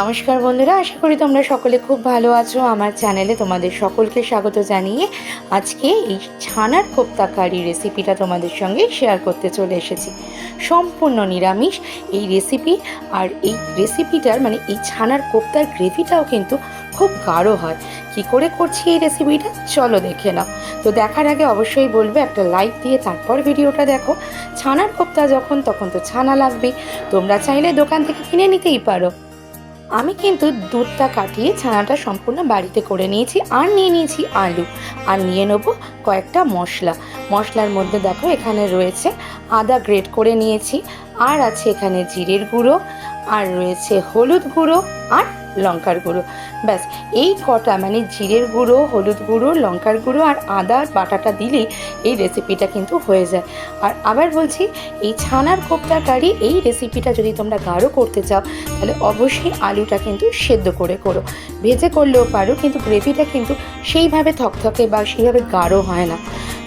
নমস্কার বন্ধুরা, আশা করি তোমরা সকলে খুব ভালো আছো। আমার চ্যানেলে তোমাদের সকলকে স্বাগত জানিয়ে আজকে এই ছানার কোপ্তা কারি রেসিপিটা তোমাদের সঙ্গে শেয়ার করতে চলে এসেছি। সম্পূর্ণ নিরামিষ এই রেসিপি আর এই রেসিপিটার মানে এই ছানার কোপ্তার গ্রেভিটাও কিন্তু খুব গাঢ় হয়। কি করে করছি এই রেসিপিটা চলো দেখে নাও। তো দেখার আগে অবশ্যই বলবে, একটা লাইক দিয়ে তারপর ভিডিওটা দেখো। ছানার কোপ্তা যখন, তখন তো ছানা লাগবেই। তোমরা চাইলে দোকান থেকে কিনে নিতেই পারো। আমি কিন্তু দুধটা কাটিয়ে ছানাটা সম্পূর্ণ বাড়িতে করে নিয়েছি আর নিয়ে নিয়েছি আলু। আর নিয়ে নেব কয়েকটা মশলা। মশলার মধ্যে দেখো এখানে রয়েছে আদা গ্রেট করে নিয়েছি, আর আছে এখানে জিরের গুঁড়ো, আর রয়েছে হলুদ গুঁড়ো, আর লঙ্কার গুঁড়ো। ব্যাস, এই কটা মানে জিরের গুঁড়ো, হলুদ গুঁড়ো, লঙ্কার গুঁড়ো আর আদার বাটাটা দিলেই এই রেসিপিটা কিন্তু হয়ে যায়। আর আবার বলছি, এই ছানার কোপ্তা কারি, এই রেসিপিটা যদি তোমরা গাঢ় করতে চাও, তাহলে অবশ্যই আলুটা কিন্তু সেদ্ধ করে করো। ভেজে করলেও পারো, কিন্তু গ্রেভিটা কিন্তু সেইভাবে থকথকে বা সেইভাবে গাঢ় হয় না।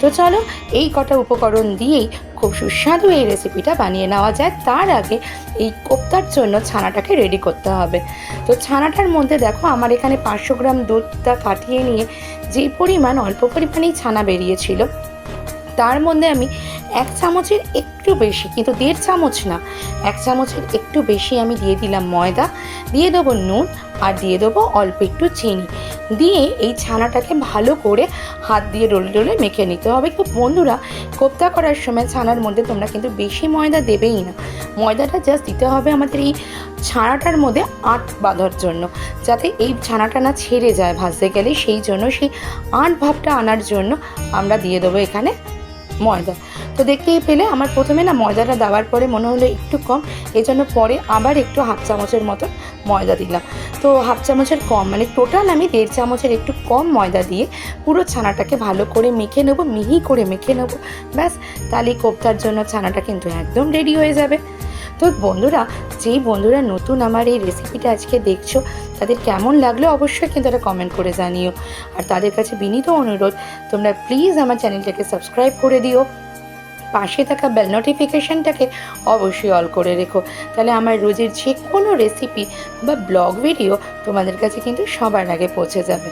তো চলো, এই কটা উপকরণ দিয়েই খুব সুস্বাদু এই রেসিপিটা বানিয়ে নেওয়া যায়। তার আগে এই কোপ্তার জন্য ছানাটাকে রেডি করতে হবে। তো ছানাটার মধ্যে দেখো, আমার এখানে পাঁচশো গ্রাম দুধটা কাটিয়ে নিয়ে যে পরিমাণ অল্প পরিমাণেই ছানা বেরিয়েছিল, তার মধ্যে আমি এক চামচের একটু বেশি, কিন্তু দেড় চামচ না। এক চামচের একটু বেশি আমি দিয়ে দিলাম ময়দা, দিয়ে দেবো নুন আর দিয়ে দেবো অল্প একটু চিনি। দিয়ে এই ছানাটাকে ভালো করে হাত দিয়ে রোলে রোলে মেখে নিতে হবে। তো বন্ধুরা, কোপ্তা করার সময় ছানার মধ্যে তোমরা কিন্তু বেশি ময়দা দেবেই না। ময়দাটা জাস্ট দিতে হবে আমাদের এই ছানাটার মধ্যে আট বাঁধার জন্য, যাতে এই ছানাটা না ছেড়ে যায় ভাজতে গেলে। সেই জন্য সেই আট ভাবটা আনার জন্য আমরা দিয়ে দেবো এখানে ময়দা। তো দেখতেই পেলে আমার প্রথমে না ময়দাটা দেওয়ার পরে মনে হলো একটু কম এই জন্য পরে আবার একটু হাফ চামচের মতো ময়দা দিলাম। তো হাফ চামচের কম মানে টোটাল আমি দেড় চামচের একটু কম ময়দা দিয়ে পুরো ছানাটাকে ভালো করে মেখে নেব, মিহি করে মেখে নেব। ব্যাস তাহলে কোপ্তার জন্য ছানাটা কিন্তু একদম রেডি হয়ে যাবে। তো বন্ধুরা, যেই বন্ধুরা নতুন আমার এই রেসিপিটা আজকে দেখছ, তাদের কেমন লাগল অবশ্যই কিন্তু একটা কমেন্ট করে জানিও। আর তাদের কাছে বিনীত অনুরোধ, তোমরা প্লিজ আমার চ্যানেলটাকে সাবস্ক্রাইব করে দিও। পাশে থাকা বেল নোটিফিকেশানটাকে অবশ্যই অল করে রেখো। তাহলে আমার রোজের যে কোনো রেসিপি বা ব্লগ ভিডিও তোমাদের কাছে কিন্তু সবার আগে পৌঁছে যাবে।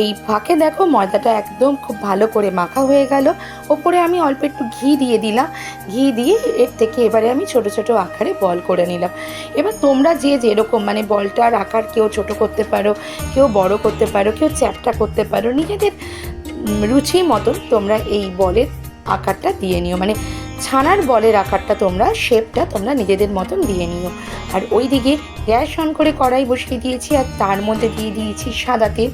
এই ফাঁকে দেখো ময়দাটা একদম খুব ভালো করে মাখা হয়ে গেল। ওপরে আমি অল্প একটু ঘি দিয়ে দিলাম। ঘি দিয়ে এর থেকে এবারে আমি ছোট ছোট আকারে বল করে নিলাম। এবার তোমরা যে যেরকম মানে বলটার আকার কেউ ছোট করতে পারো, কেউ বড় করতে পারো, কেউ চ্যাপটা করতে পারো, নিজেদের রুচি মতন তোমরা এই বলের আকারটা দিয়ে নিও। মানে ছানার বলের আকারটা তোমরা শেপটা তোমরা নিজেদের মতন দিয়ে নিও। আর ওই দিকে গ্যাস অন করে কড়াই বসিয়ে দিয়েছি, আর তার মধ্যে দিয়ে দিয়েছি সাদা তেল।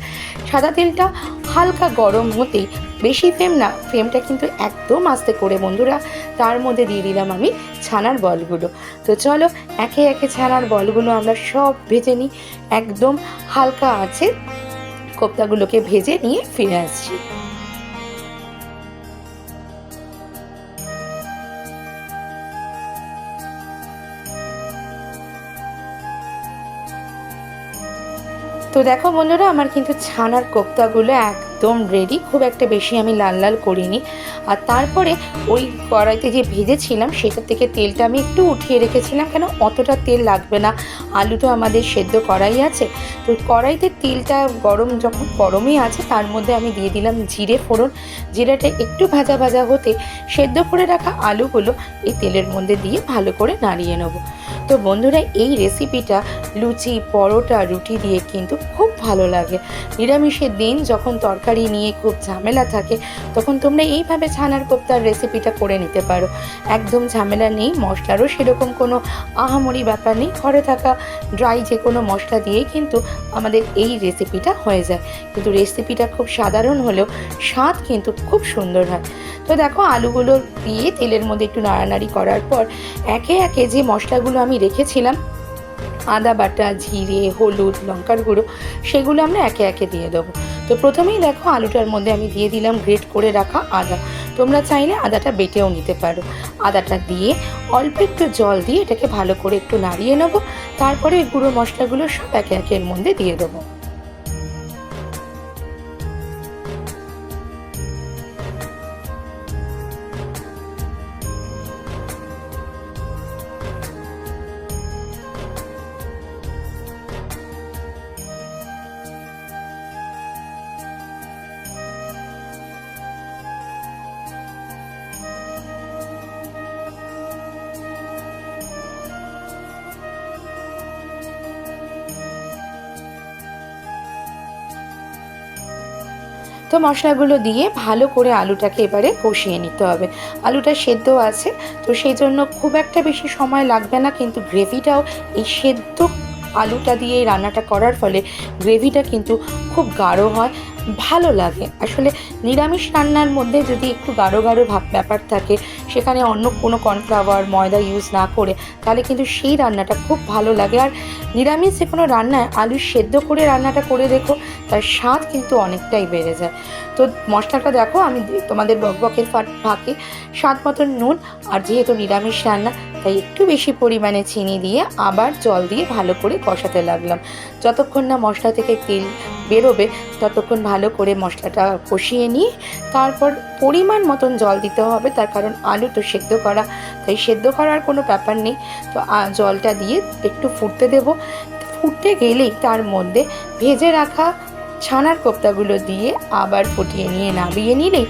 সাদা তেলটা হালকা গরম হতেই, বেশি ফ্লেম না ফ্লেমটা কিন্তু একদম আস্তে করে বন্ধুরা, তার মধ্যে দিয়ে দিলাম আমি ছানার বলগুলো। তো চলো, একে একে ছানার বলগুলো আমরা সব ভেজে নিই। একদম হালকা আছে, কোপ্তাগুলোকে ভেজে নিয়ে ফিরে আসছি। তো দেখো বন্ধুরা, আমার কিন্তু ছানার কোপ্তাগুলো একদম রেডি খুব একটা বেশি আমি লাল লাল করিনি। আর তারপরে ওই কড়াইতে যে ভেজেছিলাম সেটা থেকে তেলটা আমি একটু উঠিয়ে রেখেছিলাম। কেন? অতটা তেল লাগবে না। আলু তো আমাদের সেদ্ধ কড়াই আছে। তো কড়াইতে তেলটা গরম যখন, গরমই আছে, তার মধ্যে আমি দিয়ে দিলাম জিরে ফোড়ন। জিরাটা একটু ভাজা ভাজা হতে সেদ্ধ করে রাখা আলুগুলো এই তেলের মধ্যে দিয়ে ভালো করে নাড়িয়ে নেব। তো বন্ধুরা, এই রেসিপিটা লুচি, পরোটা, রুটি দিয়ে কিন্তু খুব ভালো লাগে। নিরামিষের দিন যখন তরকারি নিয়ে খুব ঝামেলা থাকে, তখন তোমরা এইভাবে ছানার কোপ্তার রেসিপিটা করে নিতে পারো। একদম ঝামেলা নেই, মশলারও সেরকম কোনো আহামরি ব্যাপার নেই। ঘরে থাকা ড্রাই যে কোনো মশলা দিয়েই কিন্তু আমাদের এই রেসিপিটা হয়ে যায়। কিন্তু রেসিপিটা খুব সাধারণ হলেও স্বাদ কিন্তু খুব সুন্দর হয়। তো দেখো, আলুগুলো দিয়ে তেলের মধ্যে একটু নাড়ানাড়ি করার পর একে একে যে মশলাগুলো আমি রেখেছিলাম আদা বাটা, জিরে, হলুদ, লঙ্কার গুঁড়ো, সেগুলো আমরা একে একে দিয়ে দেবো। তো প্রথমেই দেখো আলুটার মধ্যে আমি দিয়ে দিলাম গ্রেট করে রাখা আদা। তোমরা চাইলে আদাটা বেটেও নিতে পারো। আদাটা দিয়ে অল্প একটু জল দিয়ে এটাকে ভালো করে একটু নাড়িয়ে নেব। তারপরে গুঁড়ো মশলাগুলো সব একে একে এর মধ্যে দিয়ে দেবো। তো মশলাগুলো দিয়ে ভালো করে আলুটাকে এবারে কষিয়ে নিতে হবে। আলুটা সেদ্ধ আছে, তো সেই জন্য খুব একটা বেশি সময় লাগবে না, কিন্তু গ্রেভিটাও এই সেদ্ধ আলুটা দিয়ে রান্নাটা করার ফলে গ্রেভিটা কিন্তু খুব গাঢ় হয়, ভালো লাগে। আসলে নিরামিষ রান্নার মধ্যে যদি একটু গাঢ় গাঢ় ভাব ব্যাপার থাকে, সেখানে অন্য কোনো কর্নফ্লাওয়ার, ময়দা ইউজ না করে, তাহলে কিন্তু সেই রান্নাটা খুব ভালো লাগে। আর নিরামিষ যে কোনো রান্নায় আলু সেদ্ধ করে রান্নাটা করে দেখো, তার স্বাদ কিন্তু অনেকটাই বেড়ে যায়। তো মশলাটা দেখো, আমি তোমাদের বকবকের ফাঁকে স্বাদ মতন নুন, আর যেহেতু নিরামিষ রান্না, তাই একটু বেশি পরিমাণে চিনি দিয়ে আবার জল দিয়ে ভালো করে কষাতে লাগলাম। যতক্ষণ না মশলা থেকে তেল বেরোবে ততক্ষণ ভালো করে মশলাটা কষিয়ে নিয়ে তারপর পরিমাণ মতন জল দিতে হবে, তার কারণ আলু তো সেদ্ধ করা, তাই সেদ্ধ করার কোনো ব্যাপার নেই। তো জলটা দিয়ে একটু ফুটতে দেব। ফুটতে গেলেই তার মধ্যে ভেজে রাখা ছানার কোপ্তাগুলো দিয়ে আবার ফুটিয়ে নিয়ে নামিয়ে নিলেই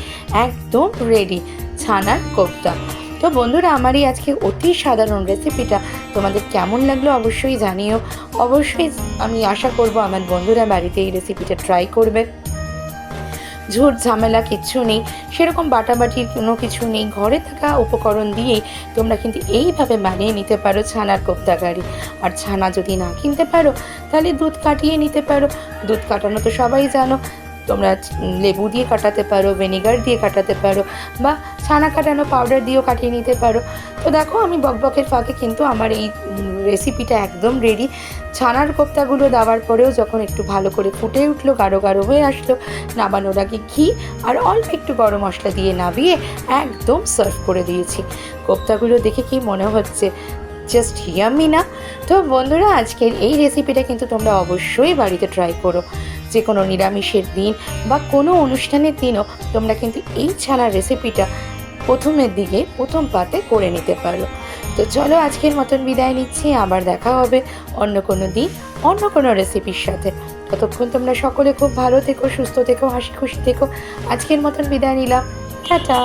একদম রেডি ছানার কোপ্তা। তো বন্ধুরা, আমার এই আজকে অতি সাধারণ রেসিপিটা তোমাদের কেমন লাগল অবশ্যই জানিও। অবশ্যই আমি আশা করব আমার বন্ধুরা বাড়িতে এই রেসিপিটা ট্রাই করবে। ঝুট ঝামেলা কিচ্ছু নেই, সেরকম বাটাবাটির কোনো কিছু নেই। ঘরে থাকা উপকরণ দিয়েই তোমরা কিন্তু এইভাবে বানিয়ে নিতে পারো ছানার কোপ্তাকারি আর ছানা যদি না কিনতে পারো, তাহলে দুধ কাটিয়ে নিতে পারো। দুধ কাটানো তো সবাই জানো তোমরা লেবু দিয়ে কাটাতে পারো ভিনেগার দিয়ে কাটাতে পারো, বা ছানা কাটানো পাউডার দিয়েও কাটিয়ে নিতে পারো। তো দেখো, আমি বকবকের ফাঁকে কিন্তু আমার এই রেসিপিটা একদম রেডি ছানার কোপ্তাগুলো দেওয়ার পরেও যখন একটু ভালো করে ফুটে উঠল, গাঢ় গাঢ় হয়ে আসলো, নামানোর আগে ঘি আর অল্প একটু গরম মশলা দিয়ে নাবিয়ে একদম সার্ভ করে দিয়েছি। কোপ্তাগুলো দেখে কি মনে হচ্ছে? জাস্ট হিয়ামি না? তো বন্ধুরা, আজকের এই রেসিপিটা কিন্তু তোমরা অবশ্যই বাড়িতে ট্রাই করো। যে কোনো নিরামিষের দিন বা কোনো অনুষ্ঠানের দিনও তোমরা কিন্তু এই ছানার রেসিপিটা প্রথমের দিকে প্রথম পাতে করে নিতে পারো। তো চলো আজকের মতন বিদায় নিচ্ছি, আবার দেখা হবে অন্য কোনো দিন, অন্য কোনো রেসিপির সাথে। ততক্ষণ তোমরা সকলে খুব ভালো থেকো, সুস্থ থেকো, হাসি খুশি থেকো। আজকের মতন বিদায় নিলাম। টাটা!